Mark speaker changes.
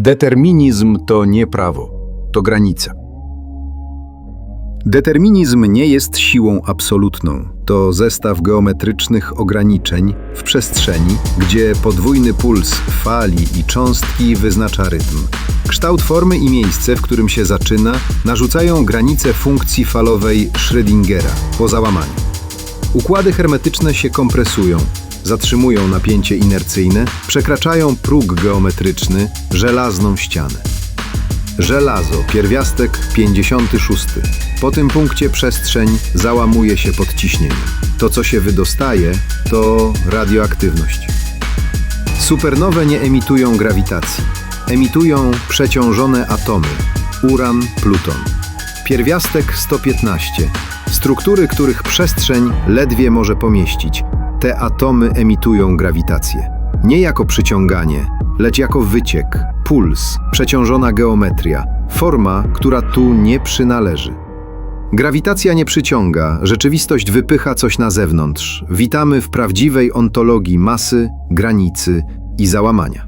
Speaker 1: Determinizm to nie prawo, to granica.
Speaker 2: Determinizm nie jest siłą absolutną. To zestaw geometrycznych ograniczeń w przestrzeni, gdzie podwójny puls fali i cząstki wyznacza rytm. Kształt formy i miejsce, w którym się zaczyna, narzucają granice funkcji falowej Schrödingera po załamaniu. Układy hermetyczne się kompresują, zatrzymują napięcie inercyjne, przekraczają próg geometryczny, żelazną ścianę. Żelazo, pierwiastek 56. Po tym punkcie przestrzeń załamuje się pod ciśnieniem. To, co się wydostaje, to radioaktywność. Supernowe nie emitują grawitacji. Emitują przeciążone atomy uran, pluton. Pierwiastek 115. Struktury, których przestrzeń ledwie może pomieścić. Te atomy emitują grawitację. Nie jako przyciąganie, lecz jako wyciek, puls, przeciążona geometria, forma, która tu nie przynależy. Grawitacja nie przyciąga, rzeczywistość wypycha coś na zewnątrz. Witamy w prawdziwej ontologii masy, granicy i załamania.